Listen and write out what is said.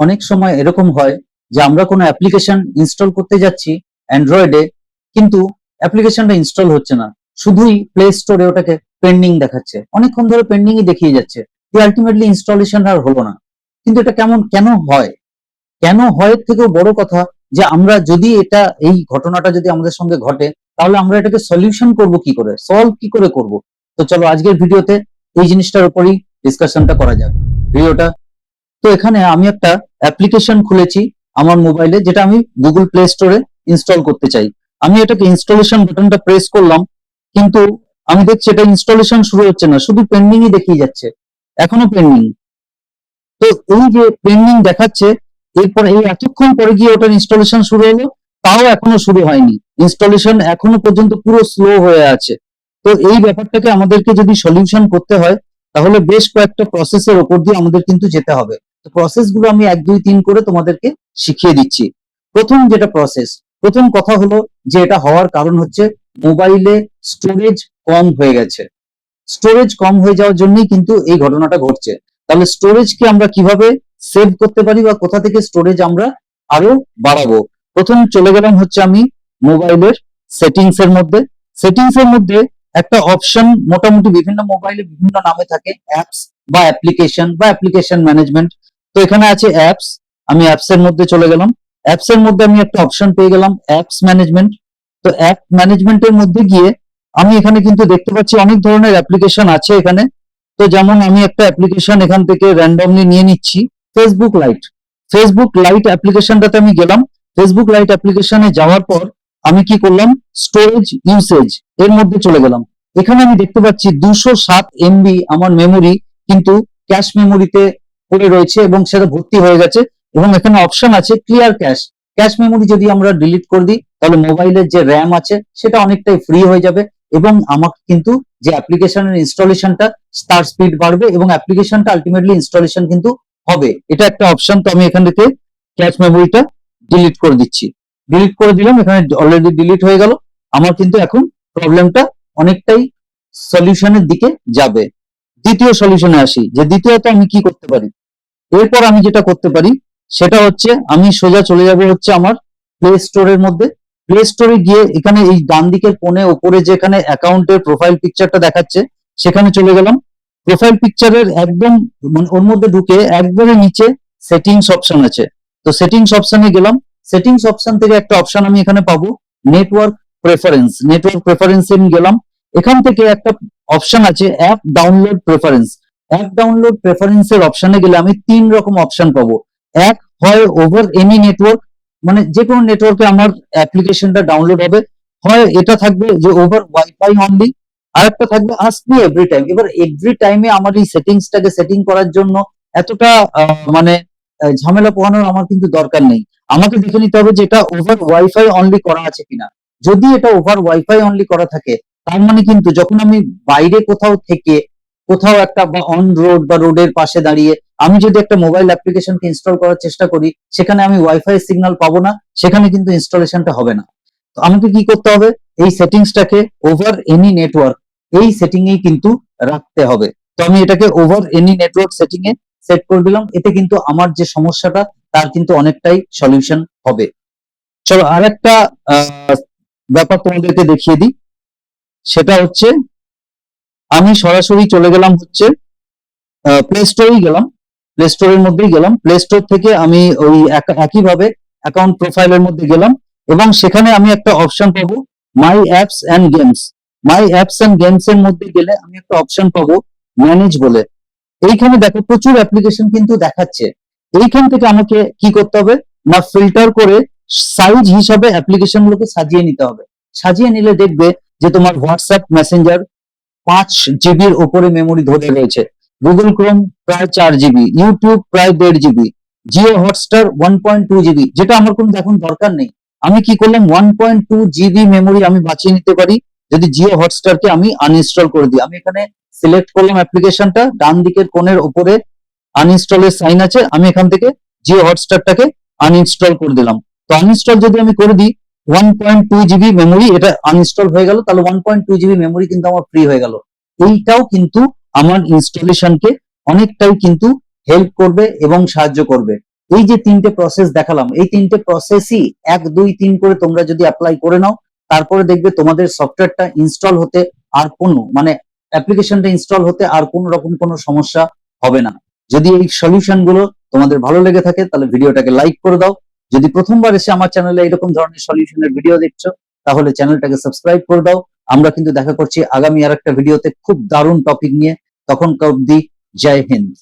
অনেক সময় এরকম হয় যে আমরা কোনো অ্যাপ্লিকেশন ইনস্টল করতে যাচ্ছি অ্যান্ড্রয়েডে কিন্তু অ্যাপ্লিকেশনটা ইনস্টল হচ্ছে না। শুধুই প্লে স্টোরে ওটাকে পেন্ডিং দেখাচ্ছে। অনেকক্ষণ ধরে পেন্ডিংই দেখিয়ে যাচ্ছে। যে আলটিমেটলি ইনস্টলেশন আর হলো না। কিন্তু এটা কেমন, কেন হয়? কেন হয় থেকেও বড় কথা যে আমরা যদি এটা, এই ঘটনাটা যদি আমাদের সঙ্গে ঘটে, তাহলে আমরা এটাকে সলিউশন করব কি করে? সলভ কি করে করব? তো চলো আজকের ভিডিওতে এই জিনিসটার উপরই ডিসকাশনটা করা যাক। ভিডিওটা তো এখানে আমি একটা অ্যাপ্লিকেশন খুলেছি আমার মোবাইলে যেটা আমি গুগল প্লে স্টোরে ইনস্টল করতে চাই। আমি এটাকে ইনস্টলেশন বাটনটা প্রেস করলাম, কিন্তু আমি দেখছি এটা ইনস্টলেশন শুরু হচ্ছে না, শুধু পেন্ডিংই দেখিয়ে যাচ্ছে, এখনও পেন্ডিং তো এই যে পেন্ডিং দেখাচ্ছে, এরপর এই এতক্ষণ পরে গিয়ে ওটার ইনস্টলেশন শুরু হলো, তাও এখনও শুরু হয়নি। ইনস্টলেশন এখনও পর্যন্ত পুরো স্লো হয়ে আছে। তো এই ব্যাপারটাকে আমাদেরকে যদি সলিউশন করতে হয়, তাহলে বেশ কয়েকটা প্রসেসের ওপর দিয়ে আমাদের কিন্তু যেতে হবে। তো প্রসেসগুলো আমি এক, দুই, তিন করে তোমাদেরকে শিখিয়ে দিচ্ছি। প্রথম যেটা প্রসেস প্রথম কথা হলো যে এটা হওয়ার কারণ হচ্ছে মোবাইলে স্টোরেজ কম হয়ে গেছে। স্টোরেজ কম হয়ে যাওয়ার জন্যই কিন্তু এই ঘটনাটা ঘটছে। তাহলে স্টোরেজকে আমরা কীভাবে সেভ করতে পারি বা কোথা থেকে স্টোরেজ আমরা আরও বাড়াবো? প্রথম চলে গেলাম হচ্ছে আমি মোবাইলের সেটিংস এর মধ্যে। সেটিংস এর মধ্যে একটা অপশন মোটামুটি বিভিন্ন মোবাইলে বিভিন্ন নামে থাকে অ্যাপস বা অ্যাপ্লিকেশন বা অ্যাপ্লিকেশন ম্যানেজমেন্ট তো এখানে আছে অ্যাপস আমি অ্যাপস এর মধ্যে চলে গেলাম। অ্যাপস এর মধ্যে আমি একটা অপশন পেয়ে গেলাম অ্যাপস ম্যানেজমেন্ট তো অ্যাপ ম্যানেজমেন্টের মধ্যে গিয়ে আমি এখানে কিন্তু দেখতে পাচ্ছি অনেক ধরনের অ্যাপ্লিকেশন আছে এখানে। তো যেমন আমি একটা অ্যাপ্লিকেশন এখান থেকে র্যান্ডমলি নিয়ে নিচ্ছি ফেসবুক লাইট ফেসবুক লাইট অ্যাপ্লিকেশনটাতে আমি গেলাম। ফেসবুক লাইট অ্যাপ্লিকেশনে যাওয়ার পর আমি কি করলাম? স্টোরেজ ইউসেজ এর মধ্যে চলে গেলাম। এখানে আমি দেখতে পাচ্ছি দুশো সাত এমবি আমার মেমোরি কিন্তু ক্যাশ মেমোরিতে পড়ে রয়েছে এবং সেটা ভর্তি হয়ে গেছে এবং এখানে অপশন আছে ক্লিয়ার ক্যাশ ক্যাশ মেমোরি যদি আমরা ডিলিট করে দিই, তাহলে মোবাইলের যে র্যাম আছে, সেটা অনেকটাই ফ্রি হয়ে যাবে এবং আমার কিন্তু যে অ্যাপ্লিকেশনের ইনস্টলেশনটা তার স্পিড বাড়বে এবং অ্যাপ্লিকেশনটা আলটিমেটলি ইনস্টলেশন কিন্তু হবে। এটা একটা অপশন তো আমি এখান থেকে ক্যাশ মেমোরিটা ডিলিট করে দিচ্ছি। ডিলিট করে দিলাম, এখানে অলরেডি ডিলিট হয়ে গেল। আমার কিন্তু এখন প্রবলেমটা অনেকটাই সলিউশনের দিকে যাবে। দ্বিতীয় সলিউশনে আসি, যে দ্বিতীয়ত আমি কি করতে পারি? এরপর আমি যেটা করতে পারি, সেটা হচ্ছে আমি সোজা চলে যাব হচ্ছে আমার প্লে স্টোরের মধ্যে। প্লে স্টোরে গিয়ে এখানে এই ডান দিকের কোণে ওপরে যেখানে অ্যাকাউন্টের প্রোফাইল পিকচারটা দেখাচ্ছে, সেখানে চলে গেলাম। প্রোফাইল পিকচারের একদম মানে ওর মধ্যে ঢুকে একবারে নিচে সেটিংস অপশন আছে। তো সেটিংস অপশনে গেলাম। সেটিংস অপশন থেকে একটা অপশন আমি এখানে পাবো নেটওয়ার্ক প্রেফারেন্স নেটওয়ার্ক প্রেফারেন্স এ গেলাম। এখান থেকে একটা অপশন আছে app download preference app download প্রেফারেন্সের অপশনে গেলে আমি তিন রকম অপশন পাবো। এক হয় ওভার এনি নেটওয়ার্ক মানে যে কোনো নেটওয়ার্কে আমার অ্যাপ্লিকেশনটা ডাউনলোড হবে। হয় এটা থাকবে যে ওভার ওয়াইফাই অনলি আর একটা থাকবে আস্ক মি এভরি টাইম এবার এভরি টাইমে আমার এই সেটিংসটাকে সেটিং করার জন্য এতটা মানে ঝামেলা পোহানোর আমার কিন্তু দরকার নেই। আমাকে দেখে নিতে হবে যে এটা ওভার ওয়াইফাই অনলি করা আছে কিনা। যদি এটা ওভার ওয়াইফাই অনলি করা থাকে, তার মানে কিন্তু যখন আমি বাইরে কোথাও থেকে কোথাও একটা অন রোড বা রোডের পাশে দাঁড়িয়ে আমি যদি একটা মোবাইল অ্যাপ্লিকেশনকে ইনস্টল করার চেষ্টা করি, সেখানে আমি ওয়াইফাই সিগন্যাল পাবো না, সেখানে কিন্তু ইনস্টলেশনটা হবে না। তো আমাকে কি করতে হবে? এই সেটিংসটাকে ওভার এনি নেটওয়ার্ক এই সেটিং এই কিন্তু রাখতে হবে। তো আমি এটাকে ওভার এনি নেটওয়ার্ক সেটিং এ সেট করে দিলাম, এতে কিন্তু আমার যে সমস্যাটা, তার কিন্তু অনেকটাই সলিউশন হবে। চলো আর একটা ব্যাপার তোমাদেরকে দেখিয়ে দিই। সেটা হচ্ছে আমি সরাসরি চলে গেলাম হচ্ছে প্লে স্টোরেই গেলাম প্লে স্টোরের মধ্যেই গেলাম। প্লে স্টোর থেকে আমি ওই এক- একইভাবে অ্যাকাউন্ট প্রোফাইলের মধ্যে গেলাম এবং সেখানে আমি একটা অপশন পাবো my apps and games my apps and games এর মধ্যে গেলে আমি একটা অপশন পাবো ম্যানেজ বলে। এইখানে দেখো প্রচুর অ্যাপ্লিকেশন কিন্তু দেখাচ্ছে। এইখান থেকে আমাকে কি করতে হবে? না ফিল্টার করে সাইজ হিসাবে অ্যাপ্লিকেশন গুলোকে সাজিয়ে নিতে হবে। সাজিয়ে নিলে দেখবে যে তোমার হোয়াটসঅ্যাপ মেসেঞ্জার পাঁচ জিবির ওপরে মেমোরি ধরে রয়েছে গুগল ক্রোম প্রায় চার জিবি ইউটিউব প্রায় দেড় GB Jio Hotstar one point two GB যেটা আমার কোনো এখন দরকার নেই। আমি কি করলাম? One point two GB memory আমি বাঁচিয়ে নিতে পারি, যদি জিও হটস্টারকে আমি আনইনস্টল করে দিই। আমি এখানে সিলেক্ট করলাম অ্যাপ্লিকেশনটা ডান দিকের কোণের ওপরে আনইনস্টলের সাইন আছে, আমি এখান থেকে জিও হটস্টারটাকে আনইনস্টল করে দিলাম। তো আনইনস্টল যদি আমি করে দিই one point two GB memory এটা আনইনস্টল হয়ে গেল, তাহলে one point two GB memory কিন্তু আমার ফ্রি হয়ে গেল। এইটাও কিন্তু আমার ইনস্টলেশনকে অনেকটাই কিন্তু হেল্প করবে এবং সাহায্য করবে। এই যে তিনটে প্রসেস দেখালাম, এই তিনটে প্রসেসই এক, দুই, তিন করে তোমরা যদি অ্যাপ্লাই করে নাও, তারপরে দেখবে তোমাদের সফটওয়্যারটা ইনস্টল হতে আর কোনো মানে অ্যাপ্লিকেশনটা ইনস্টল হতে আর কোনো রকম কোনো সমস্যা হবে না। যদি এই সলিউশনগুলো তোমাদের ভালো লেগে থাকে, তাহলে ভিডিওটাকে লাইক করে দাও যদি প্রথমবার এসে আমার চ্যানেলে এরকম ধরনের সলিউশনের ভিডিও দেখছ, তাহলে চ্যানেলটাকে সাবস্ক্রাইব করে দাও। আমরা কিন্তু দেখা করছি আগামী আর একটা ভিডিওতে খুব দারুণ টপিক নিয়ে। তখন অব্দি জয় হিন্দ।